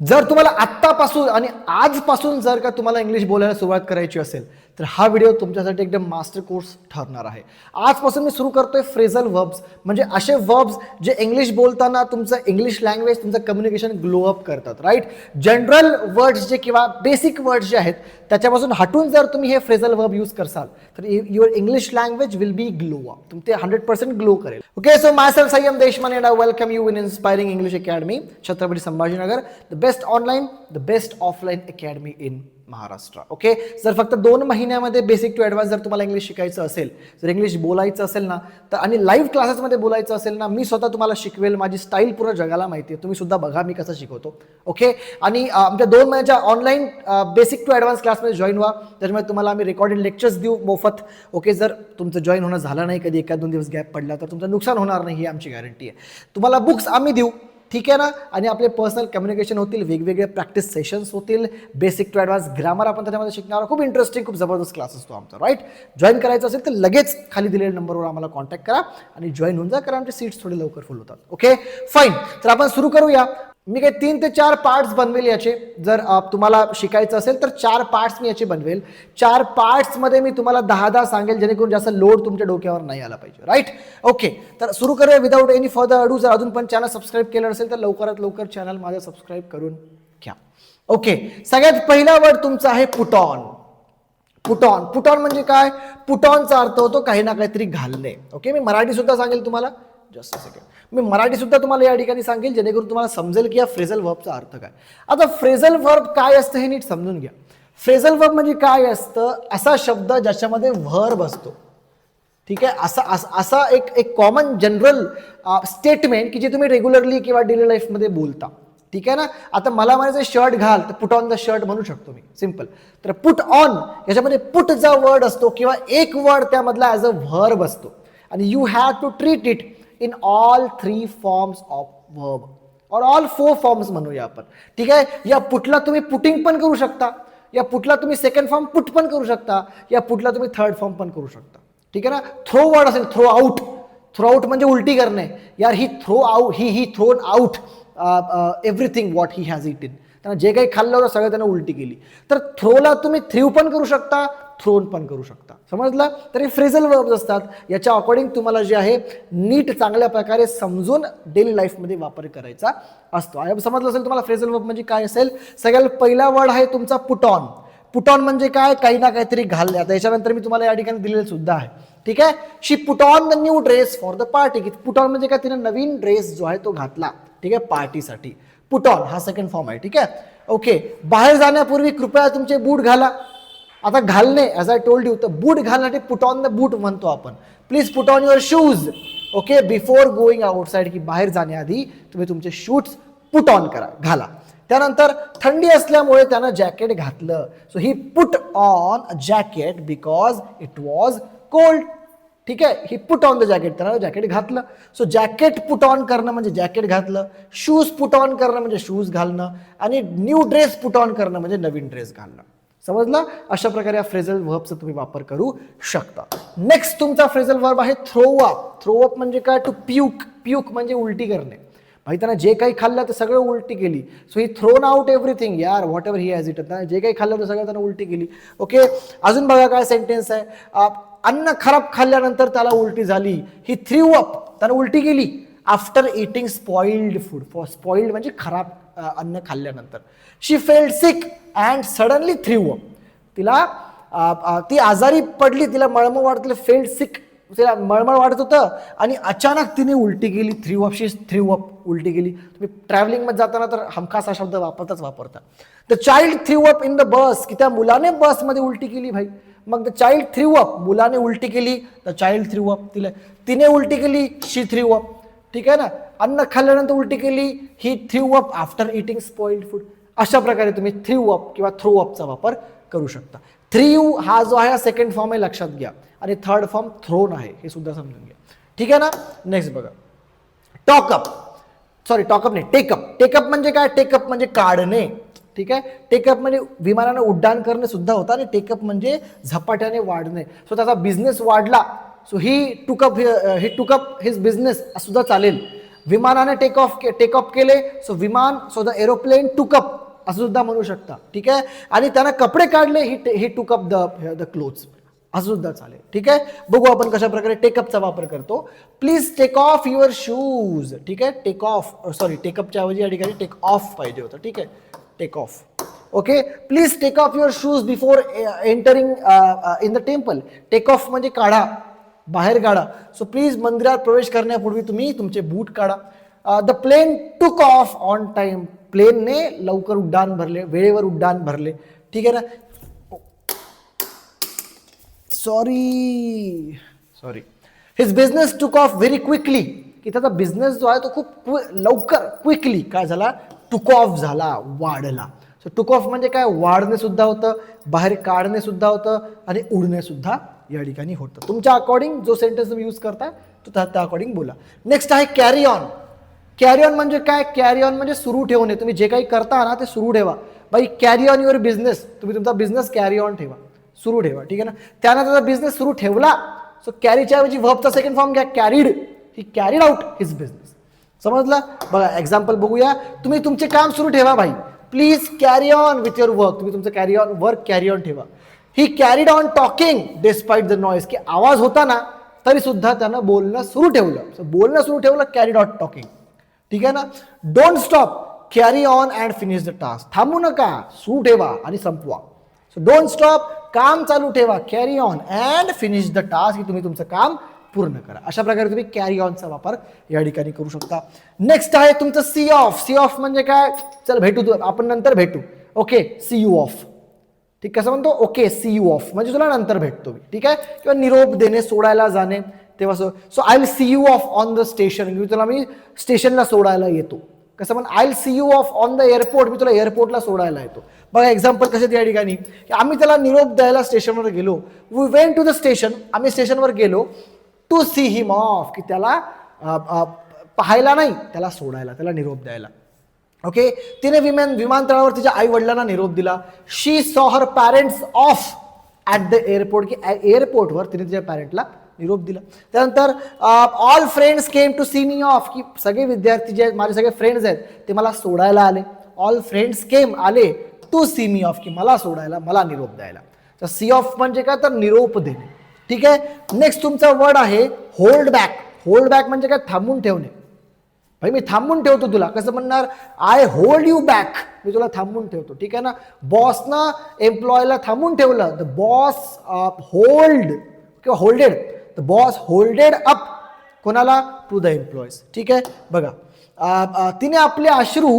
जर तुम्हाला आत्तापासून आणि आजपासून जर का तुम्हाला इंग्लिश बोलायला सुरुवात करायची असेल तर हा व्हिडिओ तुमच्यासाठी एकदम मास्टर कोर्स ठरणार आहे. आजपासून मी सुरू करतोय फ्रेझल वर्ब्स म्हणजे असे वर्ब्स जे इंग्लिश बोलताना तुमचं इंग्लिश लँग्वेज तुमचं कम्युनिकेशन ग्लो अप करतात राईट जनरल वर्ड्स जे किंवा बेसिक वर्ड्स जे आहेत त्याच्यापासून हटून जर तुम्ही हे फ्रेझल वर्ब यूज करसाल तर your English language will be glow up तुम ते हंड्रेड पर्सेंट ग्लो करेल. Okay so myself Sanyam Deshmane welcome you in inspiring English academy Chhatrapati Sambhajinagar the best online the best offline academy in Maharashtra okay जर फक्त दोन महिन्यामध्ये basic to advance जर तुम्हाला English शिकायचं असेल जर इंग्लिश बोलायचं असेल ना तर आणि लाईव्ह क्लासेसमध्ये बोलायचं असेल ना मी स्वतः तुम्हाला शिकवेल माझी स्टाईल पूर्ण जगाला माहिती आहे तुम्ही सुद्धा बघा मी कसं शिकवतो ओके आणि आमच्या दोन महिन्याच्या ऑनलाईन बेसिक टू ॲडव्हान्स क्लासमध्ये जॉईन व्हा त्याच्यामुळे तुम्हाला आम्ही रेकॉर्डेड लेक्चर्स देऊ मोफत ओके जर तुमचं जॉईन होणं झालं नाही कधी एका दोन दिवस गॅप पडला तर तुमचं नुकसान होणार नाही ही आमची गॅरंटी आहे. तुम्हाला बुक्स आम्ही देऊ ठीक आहे ना? आणि आपले पर्सनल कम्युनिकेशन होतील वेगवेगळे प्रॅक्टिस सेशन्स होतील बेसिक टू ॲडव्हान्स ग्रामर आपण त्याच्यामध्ये शिकणार खूप इंटरेस्टिंग खूप जबरदस्त क्लास असतो आमचा राईट जॉईन करायचं असेल तर लगेच खाली दिलेल्या नंबरवर आम्हाला कॉन्टॅक्ट करा आणि जॉईन होऊन जा कारण आमचे सीट्स थोडे लवकर फुल होतात. ओके फाईन तर आपण सुरू करूया. मी काही तीन ते चार पार्ट्स बनवेल याचे. जर तुम्हाला शिकायचं असेल तर चार पार्ट्स मी याचे बनवेल. चार पार्ट्समध्ये मी तुम्हाला दहा दहा सांगेल जेणेकरून जास्त लोड तुमच्या डोक्यावर नाही आला पाहिजे. राईट ओके तर सुरू करूया विदाऊट एनी फर्दर अडू जर अजून पण चॅनल सबस्क्राईब केलं असेल तर लवकरात लवकर चॅनल माझं सबस्क्राईब करून घ्या. ओके सगळ्यात पहिला वर्ड तुमचा आहे पुटॉन पुटॉन पुटॉन म्हणजे काय? पुटॉनचा अर्थ होतो काही ना काहीतरी घालणे. ओके मी मराठी सुद्धा सांगेल तुम्हाला. जस्ट सेकंड मी मराठी सुद्धा तुम्हाला या ठिकाणी सांगेल जेणेकरून तुम्हाला समजेल की या फ्रेझल वर्बचा अर्थ काय. आता फ्रेझल वर्ब काय असतं हे नीट समजून घ्या. फ्रेझल वर्ब म्हणजे काय असतं? असा शब्द ज्याच्यामध्ये व्हर्ब असतो ठीक आहे? असा असा असा एक एक कॉमन जनरल स्टेटमेंट की जे तुम्ही रेग्युलरली किंवा डेली लाईफमध्ये बोलता. ठीक आहे ना? आता मला म्हणायचं शर्ट घाल तर पुट ऑन द शर्ट म्हणू शकतो मी. सिंपल तर पुट ऑन याच्यामध्ये पुट जा वर्ड असतो किंवा एक वर्ड त्यामधला ॲज अ व्हर्ब असतो आणि you have to treat it in all three forms of verb or all four forms म्हणूया आपण. ठीक आहे? या पुटला तुम्ही पुटिंग पण करू शकता. या पुटला तुम्ही सेकंड फॉर्म पुट पण करू शकता. या पुटला तुम्ही थर्ड फॉर्म पण करू शकता. ठीक आहे ना? थ्रो वर्ड असेल थ्रो आउट थ्रो आउट म्हणजे उलटी करणे. यार he throw out he he thrown out everything what he has it in त्यांना जे काही खाल्लं होतं सगळं त्यांना उलटी केली. तर थ्रोला तुम्ही थ्रीव पण करू शकता. थ्रोन पण करू शकता. समजलं? तर हे फ्रेझल वर्ब्स असतात. याच्या अकॉर्डिंग तुम्हाला जे आहे नीट चांगल्या प्रकारे समजून डेली लाईफमध्ये वापर करायचा असतो. समजलं असेल तुम्हाला फ्रेझल वर्ब म्हणजे काय असेल? सगळ्यात पहिला वर्ड आहे तुमचा पुटॉन पुटॉन म्हणजे काय? काही ना काहीतरी घालले आता याच्यानंतर मी तुम्हाला या ठिकाणी दिलेलं सुद्धा आहे. ठीक आहे? She put on the new dress for the party की पुट ऑन म्हणजे काय? तिने नवीन ड्रेस जो आहे तो घातला. ठीक आहे? पार्टीसाठी पुट ऑन हा सेकंड फॉर्म आहे. ठीक आहे? ओके बाहेर जाण्यापूर्वी कृपया तुमचे बूट घाला. आता घालणे ॲज आय टोल्ड यू तर बूट घालण्यासाठी पुट ऑन द बूट म्हणतो आपण. Please put on your shoes okay before going outside की बाहेर जाण्याआधी तुम्ही तुमचे शूट्स पुट ऑन करा घाला. त्यानंतर थंडी असल्यामुळे त्यानं जॅकेट घातलं. So he put on a jacket because it was cold ठीक आहे? He put on the jacket त्यानं जॅकेट घातलं. सो जॅकेट पुट ऑन करणं म्हणजे जॅकेट घातलं. शूज पुट ऑन करणं म्हणजे शूज घालणं. आणि न्यू ड्रेस पुट ऑन करणं म्हणजे नवीन ड्रेस घालणं. समजलं? अशा प्रकारे या फ्रेझल वर्बचा तुम्ही वापर करू शकता. नेक्स्ट तुमचा फ्रेझल वर्ब आहे थ्रो अप थ्रो अप म्हणजे काय? टू प्यूक प्यूक म्हणजे उलटी करणे. भाई त्यानं जे काही खाल्लं ते सगळं उलटी केली. So he thrown out everything यार whatever he has it जे काही खाल्लं ते सगळं त्यांना उलटी केली. ओके अजून बघा काय सेंटेन्स आहे. अन्न खराब खाल्ल्यानंतर त्याला उलटी झाली. ही थ्री अप त्यानं उलटी केली. After eating spoiled food for spoiled म्हणजे खराब. अन्न खाल्ल्यानंतर. She felt sick and suddenly threw up तिला ती आजारी पडली तिला मळमळ वाढत तिला फेल्ड सिक तिला मळमळ वाढत होतं आणि अचानक तिने उलटी केली threw up she threw up उलटी केली. तुम्ही ट्रॅव्हलिंगमध्ये जाताना तर हमखास हा शब्द वापरताच वापरता. The child threw up in the bus की त्या मुलाने बसमध्ये उलटी केली भाई. मग द चाइल्ड थ्री अप मुलाने उलटी केली द चाइल्ड थ्री अप तिला तिने उलटी केली शी थ्री अप ठीक आहे ना? अन्न खाल्ल्यानंतर उलटी केली he threw up after eating spoiled food अशा प्रकारे तुम्ही थ्री अप किंवा थ्रू अपचा वापर करू शकता. थ्री यू हा जो आहे सेकंड फॉर्म आहे लक्षात घ्या. आणि थर्ड फॉर्म थ्रोन आहे हे सुद्धा समजून घ्या. ठीक आहे ना? नेक्स्ट बघा. टॉकअप सॉरी टॉकअप नाही टेकअप टेकअप म्हणजे काय? टेकअप म्हणजे काढणे. ठीक आहे? टेकअप म्हणजे विमानानं उड्डाण करणे सुद्धा होतं आणि टेकअप म्हणजे झपाट्याने वाढणे. सो त्याचा बिझनेस वाढला. So he took up he took up his business सुद्धा चालेल. विमानाने टेक ऑफ टेक ऑफ केले. सो विमान so the aeroplane took up असं सुद्धा म्हणू शकता. ठीक आहे? आणि त्यानं कपडे काढले ही ही टूक अप द द क्लोथ्स असं सुद्धा चालेल. ठीक आहे? बघू आपण कशा प्रकारे टेकअपचा वापर करतो. Please take off your shoes ठीक आहे? टेक ऑफ सॉरी टेकअपच्या ऐवजी या ठिकाणी टेक ऑफ पाहिजे होतं. ठीक आहे? Take off okay please take off your shoes before entering in the temple take off म्हणजे काढा. बाहेर काढा. सो प्लीज मंदिरात प्रवेश करण्यापूर्वी तुम्ही तुमचे बूट काढा. The plane took off on time प्लेनने लवकर उड्डाण भरले वेळेवर उड्डाण भरले. ठीक आहे ना? Sorry sorry his business took off very quickly की त्याचा बिझनेस जो आहे तो खूप क्वि- लवकर क्विकली काय झाला? टुक ऑफ झाला वाढला. सो टुक ऑफ म्हणजे काय? वाढणे सुद्धा होतं बाहेर काढणे सुद्धा होतं आणि उडणे सुद्धा या ठिकाणी होतं. तुमच्या अकॉर्डिंग जो सेंटेन्स तुम्ही यूज करताय तो त्या अकॉर्डिंग बोला. नेक्स्ट आहे कॅरी ऑन कॅरी ऑन म्हणजे काय? कॅरी ऑन म्हणजे सुरू ठेवणे. तुम्ही जे काही करता ना ते सुरू ठेवा. बाई कॅरी ऑन युअर बिझनेस तुम्ही तुमचा बिझनेस कॅरी ऑन ठेवा. सुरू ठेवा. ठीक आहे ना? त्यानं त्याचा बिझनेस सुरू ठेवला सो कॅरीच्या ऐवजी व्हबचा सेकंड फॉर्म घ्या. Carried he carried out his business समजलं? बघा एक्झाम्पल बघूया. तुम्ही तुमचे काम सुरू ठेवा भाई. Please carry on with your work तुम्ही तुमचं carry on work carry on ठेवा. He carried on talking despite the noise की आवाज होता ना तरी सुद्धा त्यानं बोलणं सुरू ठेवलं. बोलणं सुरू ठेवलं कॅरीड ऑन टॉकिंग ठीक आहे ना? Don't stop carry on and finish the task थांबू नका. सुरू ठेवा आणि संपवा. सो डोंट स्टॉप काम चालू ठेवा. Carry on and finish the task की तुम्ही तुमचं काम पूर्ण करा. अशा प्रकारे तुम्ही कॅरी ऑनचा वापर या ठिकाणी करू शकता. नेक्स्ट आहे तुमचं सी ऑफ सी ऑफ म्हणजे काय? चल भेटू आपण नंतर भेटू. ओके सी यू ऑफ ठीक कसं म्हणतो ओके सी यू ऑफ म्हणजे तुला नंतर भेटतो मी ठीक आहे? किंवा निरोप देणे सोडायला जाणे तेव्हा so so I will see you off on the station मी तुला मी स्टेशनला सोडायला येतो. कसं म्हण I will see you off on the airport मी तुला एअरपोर्टला सोडायला येतो. बघा एक्झाम्पल कसे या ठिकाणी. की आम्ही त्याला निरोप द्यायला स्टेशनवर गेलो. We went to the station आम्ही स्टेशनवर गेलो टू सी हिम ऑफ की त्याला पाहायला नाही त्याला सोडायला त्याला निरोप द्यायला. ओके तिने विमान विमानतळावर तिच्या आई वडिलांना निरोप दिला. She saw her parents off at the airport की एअरपोर्टवर तिने तिच्या पॅरेंटला निरोप दिला. त्यानंतर all friends came to see me off की सगळे विद्यार्थी जे आहेत माझे सगळे फ्रेंड्स आहेत ते मला सोडायला आले. ऑल फ्रेंड्स केम आले टू सी मी ऑफ की मला सोडायला मला निरोप द्यायला. तर सी ऑफ म्हणजे काय? तर निरोप देणे. ठीक आहे? नेक्स्ट तुमचा वर्ड आहे होल्ड बॅक होल्ड बॅक म्हणजे काय? थांबून ठेवणे. भाई मी थांबून ठेवतो तुला. कसं म्हणणार? आय होल्ड यू बॅक मी तुला थांबून ठेवतो. ठीक आहे ना? बॉसनं एम्प्लॉयला थांबून ठेवलं. द बॉस होल्ड किंवा holded the boss holded up कोणाला? टू द एम्प्लॉईज ठीक आहे? बघा. Uh, uh, तिने आपले अश्रू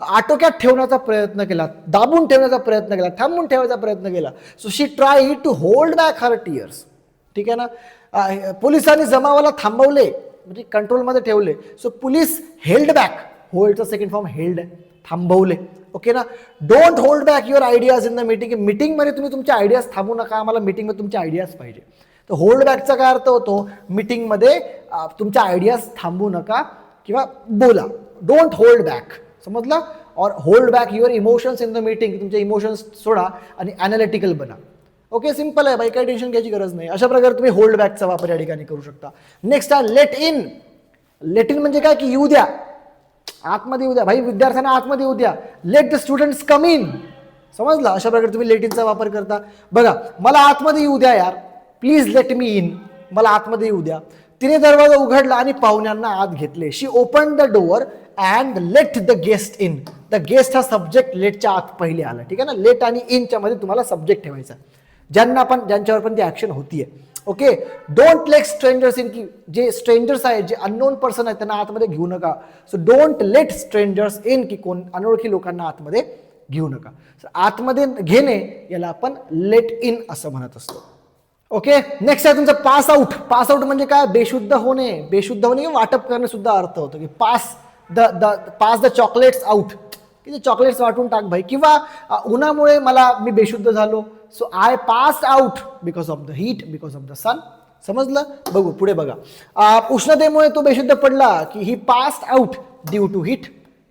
आटोक्यात ठेवण्याचा प्रयत्न केला. दाबून ठेवण्याचा प्रयत्न केला. थांबून ठेवण्याचा प्रयत्न केला. So she try to hold back her tears ठीक आहे ना? Uh, पोलिसांनी जमावाला थांबवले. म्हणजे कंट्रोलमध्ये ठेवले. सो पोलीस हेल्ड बॅक होल्डचा सेकंड फॉर्म हेल्ड आहे थांबवले. ओके ना? Don't hold back your ideas in the meeting मीटिंगमध्ये तुम्ही तुमच्या आयडियाज थांबू नका. आम्हाला मीटिंगमध्ये तुमचे आयडियाज पाहिजे. तर होल्ड बॅकचा काय अर्थ होतो? मीटिंगमध्ये तुमच्या आयडियाज थांबू नका किंवा बोला. डोंट होल्ड बॅक समजलं? Or hold back your emotions in the meeting तुमचे इमोशन्स सोडा आणि अनालिटिकल बना. ओके सिंपल आहे. बाई काही टेन्शन घ्यायची गरज नाही. अशा प्रकारे तुम्ही होल्ड बॅकचा वापर या ठिकाणी करू शकता. नेक्स्ट आहे लेट इन लेट इन म्हणजे काय? की येऊ द्या. आतमध्ये येऊ द्या. भाई विद्यार्थ्यांना आतमध्ये येऊ द्या. Let the students come in समजलं? अशा प्रकारे तुम्ही लेट इनचा वापर करता. बघा मला आतमध्ये येऊ द्या यार. प्लीज लेट मी इन मला आतमध्ये येऊ द्या. तिने दरवाजा उघडला आणि पाहुण्यांना आत घेतले. She open the door and let the guest in the guest हा सब्जेक्ट लेटच्या आत पहिले आला. ठीक आहे ना? लेट आणि इनच्या मध्ये तुम्हाला सब्जेक्ट ठेवायचा. ज्यांना पण ज्यांच्यावर पण ती ऍक्शन होतीये. Okay don't let strangers in की जे स्ट्रेंजर्स आहेत जे अननोन पर्सन आहेत त्यांना आतमध्ये घेऊ नका. So don't let strangers in की कोण अनोळखी लोकांना आतमध्ये घेऊ नका. सो आतमध्ये घेणे याला आपण लेट इन असं म्हणत असतो. ओके नेक्स्ट आहे तुमचं पास आउट पास आउट म्हणजे काय? बेशुद्ध होणे. बेशुद्ध होणे किंवा वाटप करणे सुद्धा अर्थ होतो की pass the the pass the chocolates out की चॉकलेट्स वाटून टाक भाई. किंवा उन्हामुळे मला मी बेशुद्ध झालो. So I pass out because of the heat because of the sun समजलं? बघू पुढे बघा. उष्णतेमुळे तो बेशुद्ध पडला की he pass out due to heat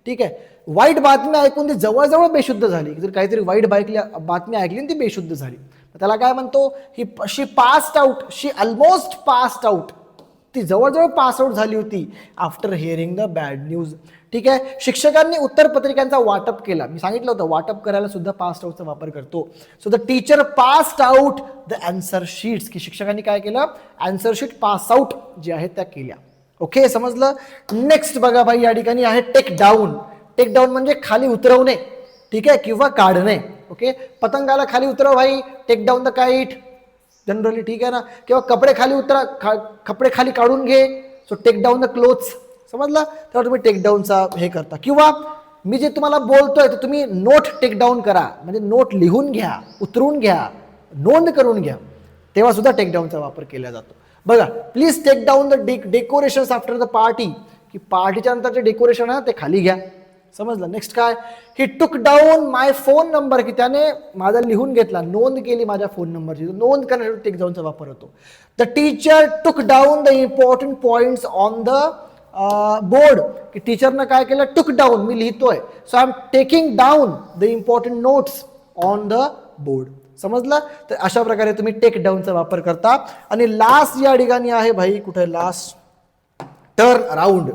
ठीक आहे? वाईट बातमी ऐकून ती जवळजवळ बेशुद्ध झाली. जर काहीतरी वाईट बाईकल्या बातमी ऐकली आणि ती बेशुद्ध झाली. त्याला काय म्हणतो? He she passed out she almost passed out ती जवळजवळ पास आउट झाली होती after hearing the bad news ठीक आहे? शिक्षकांनी उत्तर पत्रिकांचा वाटप केला. मी सांगितलं होतं वाटप करायला सुद्धा पास आउटचा वापर करतो. So the teacher passed out the answer sheets की शिक्षकांनी काय केलं? अँसर शीट पास आउट जे आहेत त्या केल्या. ओके समजलं? नेक्स्ट बघा भाई या ठिकाणी आहे टेक डाऊन टेक डाऊन म्हणजे खाली उतरवणे. ठीक आहे? किंवा काढणे. ओके पतंगाला खाली उतरव भाई. Take down the kite generally ठीक आहे ना? किंवा कपडे खाली उतरा खा कपडे खाली काढून घे. So take down the clothes समजलं? तर तुम्ही टेकडाऊनचा हे करता. किंवा मी जे तुम्हाला बोलतोय तर तुम्ही नोट टेकडाऊन करा. म्हणजे नोट लिहून घ्या उतरून घ्या नोंद करून घ्या. तेव्हा सुद्धा वापर केला जातो. बघा please take down the de decorations after the party की पार्टीच्या नंतर जे डेकोरेशन आहे ते खाली घ्या. समजलं? नेक्स्ट काय? He took down my phone number की त्याने माझा लिहून घेतला नोंद केली माझ्या फोन नंबरची नोंद करण्यासाठी टेक डाऊनचा वापर होतो. The teacher took down the important points on the board की टीचरनं काय केलं? टुक डाऊन मी लिहितोय. So I am taking down the important notes on the board समजलं? तर अशा प्रकारे तुम्ही टेक डाऊनचा वापर करता. आणि लास्ट या ठिकाणी आहे भाई कुठे लास्ट टर्न अराउंड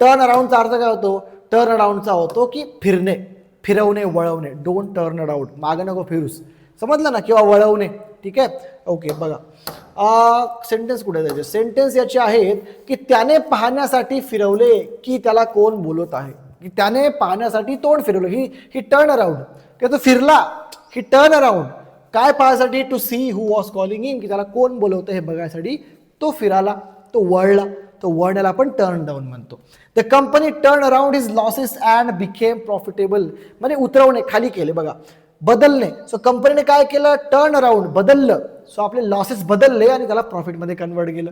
टर्न अराऊंडचा अर्थ काय होतो? टर्न अराऊंडचा होतो की फिरणे. फिरवणे वळवणे. डोंट टर्न अराऊंड मागे नको फिरूस. समजलं ना? किंवा वळवणे. ठीक आहे? ओके बघा. सेंटेन्स कुठे जायचे सेंटेन्स याचे आहेत की त्याने पाहण्यासाठी फिरवले की त्याला कोण बोलत आहे. की त्याने पाहण्यासाठी तोंड फिरवलं. ही ही टर्न अराऊंड किंवा तो फिरला ही टर्न अराऊंड काय पाहण्यासाठी to see who was calling in की त्याला कोण बोलवतं हे बघायसाठी तो फिराला तो वळला. तो वळण्याला आपण टर्न डाऊन म्हणतो. The company turn around his losses and became profitable म्हणजे उतरवणे खाली केले. बघा. बदलणे. सो कंपनीने काय केलं? टर्न अराउंड बदललं. सो आपले लॉसेस बदलले आणि त्याला प्रॉफिटमध्ये कन्वर्ट केलं.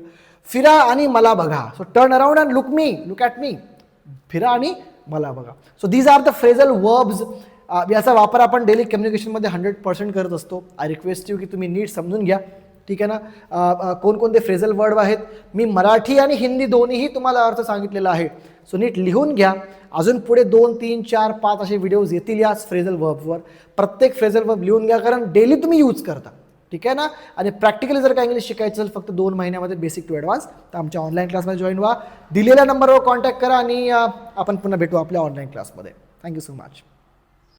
फिरा आणि मला बघा. So turn around and look me look at me फिरा आणि मला बघा. So these are the phrasal verbs याचा वापर आपण डेली कम्युनिकेशनमध्ये हंड्रेड पर्सेंट करत असतो. आय रिक्वेस्ट यू की तुम्ही नीट समजून घ्या. ठीक आहे ना? कोणकोणते फ्रेझल वर्ड आहेत? मी मराठी आणि हिंदी दोन्हीही तुम्हाला अर्थ सांगितलेला आहे. सो नीट लिहून घ्या. अजून पुढे दोन तीन चार पाच असे व्हिडिओज येतील याच फ्रेझल वर्बवर प्रत्येक फ्रेझल वर्ब लिहून घ्या कारण डेली तुम्ही यूज करता. ठीक आहे ना? आणि प्रॅक्टिकली जर काय इंग्लिश शिकायचं असेल फक्त दोन महिन्यामध्ये बेसिक टू ॲडव्हान्स तर आमच्या ऑनलाईन क्लासमध्ये जॉईन व्हा. दिलेल्या नंबरवर कॉन्टॅक्ट करा आणि आपण पुन्हा भेटू आपल्या ऑनलाईन क्लासमध्ये थँक्यू सो मच